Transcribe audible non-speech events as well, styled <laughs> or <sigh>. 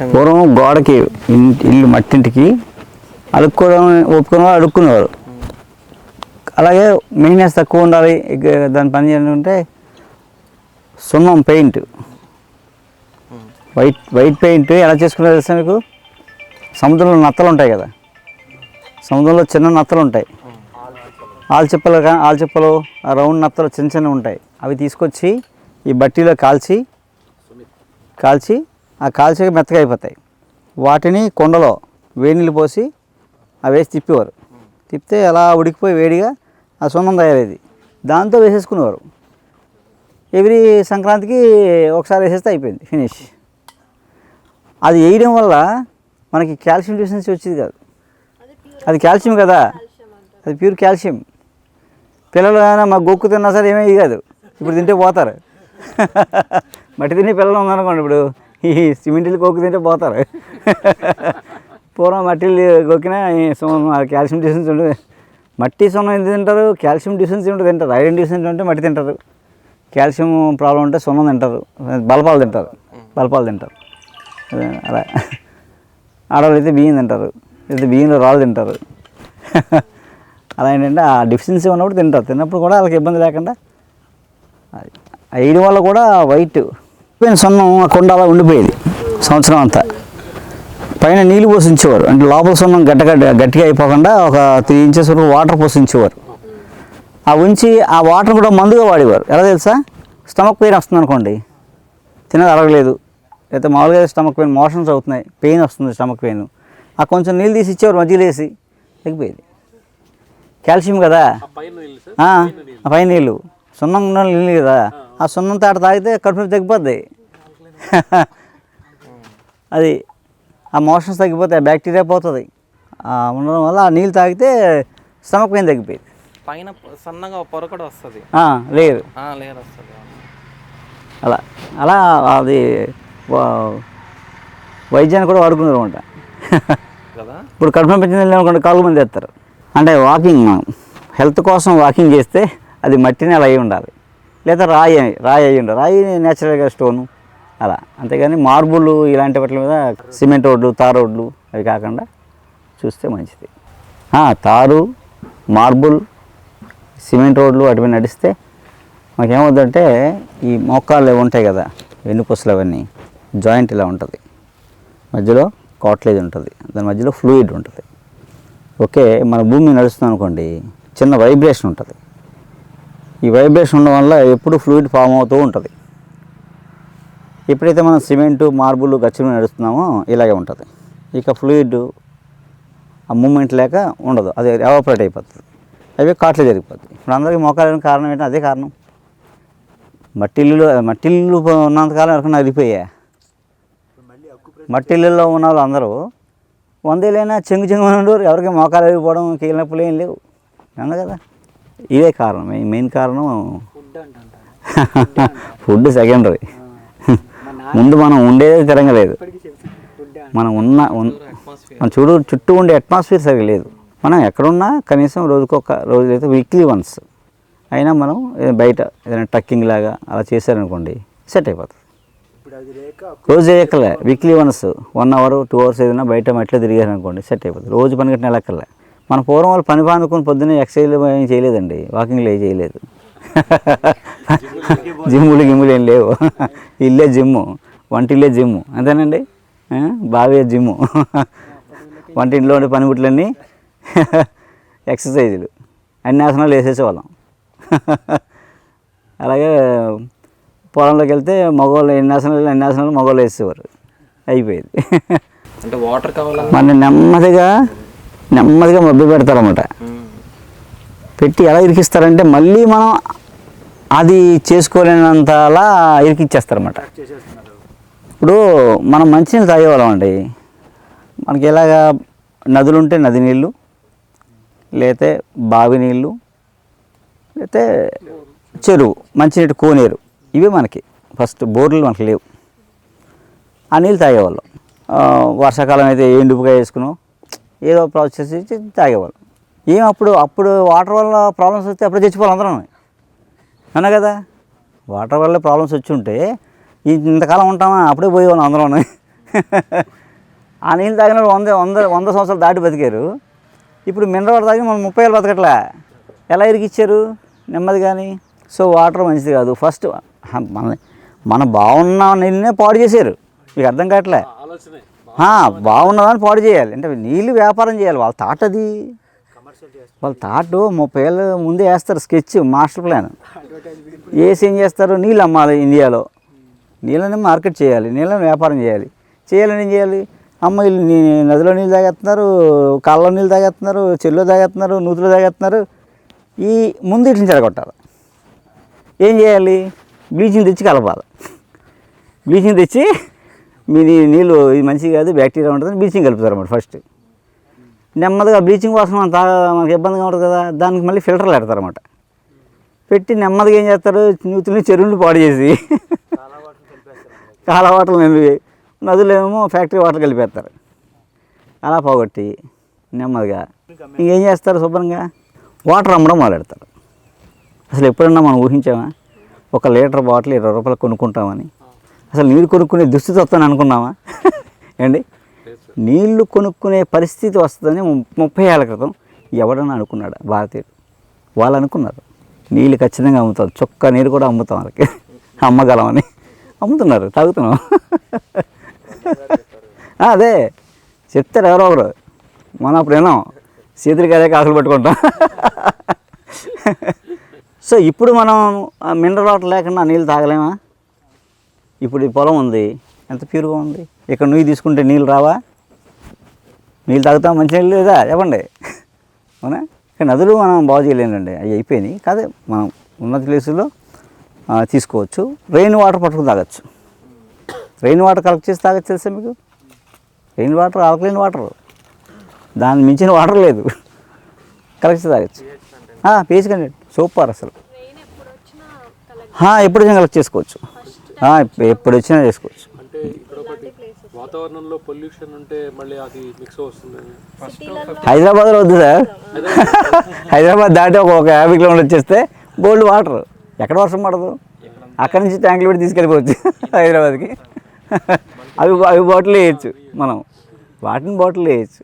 పూర్వం గోడకి ఇల్లు మట్టింటికి అడుక్కోవడం ఒప్పుకునే వాళ్ళు అడుక్కునేవారు. అలాగే మెయింటెనెన్స్ తక్కువ ఉండాలి దాని పని చేయాలంటే సున్నం పెయింట్. వైట్ వైట్ పెయింట్ ఎలా చేసుకునేది తెలుసా మీకు? సముద్రంలో నత్తలు ఉంటాయి కదా. సముద్రంలో చిన్న నత్తలు ఉంటాయి. ఆల్చిప్పలు ఆల్చిప్పలు ఆ రౌండ్ నత్తలు చిన్న చిన్నవి ఉంటాయి. అవి తీసుకొచ్చి ఈ బట్టీలో కాల్చి కాల్చి ఆ కాల్చి మెత్తగా అయిపోతాయి. వాటిని కొండలో వేడి నీళ్ళు పోసి అవి వేసి తిప్పేవారు. తిప్పితే అలా ఉడికిపోయి వేడిగా ఆ సున్నం తయారయ్యేది. దాంతో వేసేసుకునేవారు. ఎవ్రీ సంక్రాంతికి ఒకసారి వేసేస్తే అయిపోయింది ఫినిష్. అది వేయడం వల్ల మనకి కాల్షియం డెఫిషియన్సీ వచ్చేది కాదు. అది కాల్షియం కదా. అది ప్యూర్ కాల్షియం. పిల్లలు ఏమైనా మా గొక్కు తిన్నా సరే ఏమీ కాదు. ఇప్పుడు తింటే పోతారు. మట్టి తినే పిల్లలు ఉందనుకోండి ఇప్పుడు. ఈ సిమెంట్లు గొక్కు తింటే పోతారు. పూర్వం మట్టిలు కొక్కినా సున్నం కాల్షియం డిఫిషియన్సీ ఉంటుంది మట్టి సున్నం ఎందుకు తింటారు? కాల్షియం డిఫిషియన్సీ ఉంటే తింటారు. ఐరన్ డిఫిషియన్సీ ఉంటే మట్టి తింటారు. కాల్షియం ప్రాబ్లం ఉంటే సున్నం తింటారు. బలపాలు తింటారు. బలపాలు తింటారు. అలా. ఆడవాళ్ళు అయితే బియ్యం తింటారు. అయితే బియ్యంలో రాళ్ళు తింటారు. అలా ఏంటంటే ఆ డిఫిషియన్సీ ఉన్నప్పుడు తింటారు. తిన్నప్పుడు కూడా వాళ్ళకి ఇబ్బంది లేకుండా వేయడం వల్ల కూడా వైట్ పోయిన సున్నం ఆ కొండ అలా ఉండిపోయేది సంవత్సరం అంతా. పైన నీళ్ళు పోసి ఉంచేవారు అంటే లోపల సున్నం గడ్డ గట్టిగా అయిపోకుండా ఒక త్రీ ఇంచెస్ వరకు వాటర్ పోసి ఉంచేవారు ఆ ఉంచి ఆ వాటర్ కూడా మందుగా వాడేవారు. ఎలా తెలుసా? స్టమక్ పెయిన్ వస్తుంది అనుకోండి. తినది అరగలేదు. లేకపోతే మామూలుగా స్టమక్ పెయిన్ మోషన్స్ అవుతున్నాయి. పెయిన్ వస్తుంది స్టమక్ పెయిన్. ఆ కొంచెం నీళ్ళు తీసి ఇచ్చేవారు మధ్యలో వేసి. తగ్గిపోయేది కాల్షియం కదా? ఆ, పైన నీళ్ళు సున్నం ఉన్న నీళ్ళు కదా? ఆ సున్నం తాట తాగితే కడుపు తగ్గిపోద్ది. అది ఆ మోషన్స్ తగ్గిపోతాయి బ్యాక్టీరియా పోతుంది. ఆ ఉండడం వల్ల ఆ నీళ్ళు తాగితే స్టమక్ పెయిన్ తగ్గిపోయింది పైన సన్నగా పొర కూడా వస్తుంది. లేదు. వస్తుంది అలా అలా అది వైద్యాన్ని కూడా వాడుకున్నారు అనమాట కదా? ఇప్పుడు కడుపు వచ్చింది అనుకోండి కాలు మంది ఎత్తారు అంటే వాకింగ్ మనం హెల్త్ కోసం వాకింగ్ చేస్తే అది మట్టిని అలా అయి ఉండాలి. లేదా రాయి రాయి అయ్యి రాయి నేచురల్గా స్టోను అలా. అంతేగాని మార్బుల్ ఇలాంటి వాటి మీద సిమెంట్ రోడ్లు తార్ రోడ్లు అవి కాకుండా చూస్తే మంచిది. తారు మార్బుల్ సిమెంట్ రోడ్లు వాటి మీద నడిస్తే మాకేమవుతుందంటే ఈ మోకాళ్ళు ఉంటాయి కదా వెన్నుపూసలు అవన్నీ జాయింట్ ఇలా ఉంటుంది. మధ్యలో కాట్లేజ్ ఉంటుంది. దాని మధ్యలో ఫ్లూయిడ్ ఉంటుంది. ఓకే మన భూమి నడుస్తుంది అనుకోండి చిన్న వైబ్రేషన్ ఉంటుంది. ఈ వైబ్రేషన్ ఉండడం వల్ల ఎప్పుడు ఫ్లూయిడ్ ఫామ్ అవుతూ ఉంటుంది. ఎప్పుడైతే మనం సిమెంటు మార్బుల్ గచ్చులు నడుస్తున్నామో ఇలాగే ఉంటుంది. ఇక ఫ్లూయిడ్ ఆ మూమెంట్ లేక ఉండదు. అది ఎవాపరేట్ అయిపోతుంది. అవి కాట్లే జరిగిపోతుంది ఇప్పుడు అందరికీ మోకాలని కారణం ఏంటంటే అదే కారణం. మట్టిల్లులో మట్టిల్లు ఉన్నంతకాలం ఎవరికైనా అరిపోయా మట్టిల్లులో ఉన్న వాళ్ళు అందరూ వందేలైనా చెంగు చెంగు ఉండరు ఎవరికి మోకాలు అరిగిపోవడం కీళ్ళ నొప్పులు ఏం లేవు. అన్న కదా? ఇదే కారణం. మెయిన్ మెయిన్ కారణం ఫుడ్ సెకండరీ. ముందు మనం ఉండేదే తిరగలేదు మనం ఉన్న ఉన్- మన చూడు చుట్టూ ఉండే అట్మాస్ఫియర్ సరిగా లేదు. మనం ఎక్కడున్నా కనీసం రోజుకొక రోజు అయితే వీక్లీ వన్స్ అయినా మనం బయట ఏదైనా ట్రక్కింగ్ లాగా అలా చేశారనుకోండి సెట్ అయిపోతుంది రోజు చేయక్కర్లే. Weekly once one hour two hours ఏదైనా బయట మట్లో తిరిగారనుకోండి సెట్ అయిపోతుంది రోజు పని కట్టిన వెళ్ళక్కర్లే. మన పూర్వం వాళ్ళు పని పానుకొని పొద్దున్నే ఎక్సర్సైజ్ ఏం చేయలేదండి. వాకింగ్లు ఏం చేయలేదు. జిమ్ములు గిమ్ములు ఏం లేవు. ఇల్లే జిమ్ము. వంటిల్లే జిమ్ము. అంతేనండి? బావే జిమ్ము. వంటింట్లో ఉండే పనిముట్లన్నీ ఎక్సర్సైజులు. అన్ని ఆసనాలు వేసేసేవాళ్ళం. అలాగే పొలంలోకి వెళ్తే మగవాళ్ళు ఎన్ని ఆసనాలు అన్ని ఆసనాలు మగవాళ్ళు వేసేవారు. అయిపోయేది. అంటే వాటర్ కావాలన్నా మన నెమ్మదిగా నెమ్మదిగా మబ్బి పెడతారన్నమాట. పెట్టి ఎలా ఇరికిస్తారంటే మళ్ళీ మనం అది చేసుకోలేనంతలా ఇరికిచ్చేస్తారన్నమాట. ఇప్పుడు మనం మంచినీళ్ళు తాగేవాళ్ళం అండి మనకి ఎలాగా నదులు ఉంటే నది నీళ్ళు లేతే బావి నీళ్ళు లేతే చెరువు మంచినీటి కోనేరు. ఇవే మనకి. ఫస్ట్ బోర్లు మనకి లేవు. ఆ నీళ్ళు తాగేవాళ్ళం. వర్షాకాలం అయితే ఎండుపుగా వేసుకున్నాం. ఏదో ప్రాసెస్ చేసి తాగేవాళ్ళం. ఏం అప్పుడు అప్పుడు వాటర్ వల్ల ప్రాబ్లమ్స్ వస్తే అప్పుడు చచ్చిపోవాలి అందరం. అన్నా కదా? వాటర్ వల్ల ప్రాబ్లమ్స్ వచ్చి ఉంటే ఇంతకాలం ఉంటామా? అప్పుడే పోయేవాళ్ళం అందరం. ఆ నీళ్ళు తాగిన వంద వంద వంద సంవత్సరాలు దాటి బతికారు. ఇప్పుడు మినరల్ వాటర్ తాగి మనం ముప్పై ఏళ్ళు బతకట్లా. ఎలా ఇరికిచ్చారు? నెమ్మది కానీ సో వాటర్ మంచిది కాదు. ఫస్ట్ మన మన బాగున్న నీళ్ళనే పాడు చేశారు. మీకు అర్థం కావట్లే? ఆ, బాగున్నదాన్ని పాడు చేయాలి. అంటే నీళ్ళు వ్యాపారం చేయాలి. వాళ్ళ తాట అది. వాళ్ళ తాటు ముప్పై ఏళ్ళ ముందే వేస్తారు స్కెచ్ మాస్టర్ ప్లాన్. వేసి ఏం చేస్తారు? నీళ్ళు అమ్మాలి ఇండియాలో. నీళ్ళని మార్కెట్ చేయాలి. నీళ్ళని వ్యాపారం చేయాలి. చేయాలని ఏం చేయాలి? అమ్మ నదిలో నీళ్ళు తాగేస్తున్నారు కాళ్ళలో నీళ్ళు తాగేస్తున్నారు చెల్లో తాగేస్తున్నారు నూతులు తాగేస్తున్నారు ఈ ముందు ఇట్లని చెడగొట్టాలి ఏం చేయాలి? బ్లీచింగ్ తెచ్చి కలపాలి. బ్లీచింగ్ తెచ్చి మీ నీళ్ళు ఇది మంచిది కాదు బ్యాక్టీరియా ఉంటుంది బ్లీచింగ్ కలుపుతారు అన్నమాట ఫస్ట్ నెమ్మదిగా బ్లీచింగ్ వాసన మనం తాగ మనకి ఇబ్బందిగా ఉంటుంది కదా దానికి మళ్ళీ ఫిల్టర్లు పెడతారు అనమాట పెట్టి నెమ్మదిగా ఏం చేస్తారు నూతుల్ని చెరువులు పాడు చేసి కాల వాటర్లు నిలివి నదులేమో ఏమో ఫ్యాక్టరీ వాటర్ కలిపేస్తారు. అలా పోగొట్టి నెమ్మదిగా ఇంకేం చేస్తారు శుభ్రంగా? వాటర్ అమ్మడం మొదలెడతారు. అసలు ఎప్పుడన్నా మనం ఊహించామా? ఒక లీటర్ బాటిల్ ఇరవై రూపాయలు కొనుక్కుంటామని. అసలు నీళ్ళు కొనుక్కునే దుస్థితి వస్తుందని అనుకున్నామా <laughs> ఏండి నీళ్ళు కొనుక్కునే పరిస్థితి వస్తుందని ము- ముప్పై ఏళ్ళ క్రితం ఎవడన్నా అనుకున్నాడు? భారతీయుడు. వాళ్ళు అనుకున్నారు. నీళ్ళు ఖచ్చితంగా అమ్ముతారు చొక్క నీరు కూడా అమ్ముతాం వాళ్ళకి. <laughs> అమ్మగలమని. అమ్ముతున్నారు. తాగుతున్నాం. <laughs> అదే. చెప్తారు ఎవరో ఒకరు. మనం అప్పుడు విన్నాం. చేతులకి కాసులు పట్టుకుంటాం. సో ఇప్పుడు మనం మినరల్ వాటర్ లేకుండా నీళ్ళు తాగలేమా? ఇప్పుడు ఈ పొలం ఉంది. ఎంత ప్యూర్గా ఉంది? ఇక్కడ నువ్వు తీసుకుంటే నీళ్ళు రావా? నీళ్ళు తాగుతాం మంచి నీళ్ళు లేదా? చెప్పండి. అవునా? కానీ నదులు మనం బాగు చేయలేనండి. అవి అయిపోయినాయి. కాదే మనం ఉన్న ప్లేసుల్లో తీసుకోవచ్చు. రెయిన్ వాటర్ పట్టుకుని తాగొచ్చు. రెయిన్ వాటర్ కలెక్ట్ చేసి తాగొచ్చు తెలుసా మీకు? రెయిన్ వాటర్ ఆల్కలైన్ వాటర్ దాన్ని మించిన వాటర్ లేదు. కలెక్ట్ చేసి తాగొచ్చు. పేజ్ కండి సూపర్ అసలు. ఎప్పుడు కలెక్ట్ చేసుకోవచ్చు. ఎప్పుడు వచ్చినా చేసుకోవచ్చు. వాతావరణంలో పొల్యూషన్ ఉంటే మళ్ళీ అది మిక్స్ వస్తుంది హైదరాబాద్లో వద్దు సార్. హైదరాబాద్ దాటి ఒక ఒక యాభై కిలోమీటర్ వచ్చేస్తే బోల్డ్ వాటర్. ఎక్కడ వర్షం పడదు. అక్కడి నుంచి ట్యాంకులు పెట్టి తీసుకెళ్ళిపోవచ్చు హైదరాబాద్కి. అవి అవి బాటిల్ వేయచ్చు మనం. వాటిని బాటిల్ వేయచ్చు.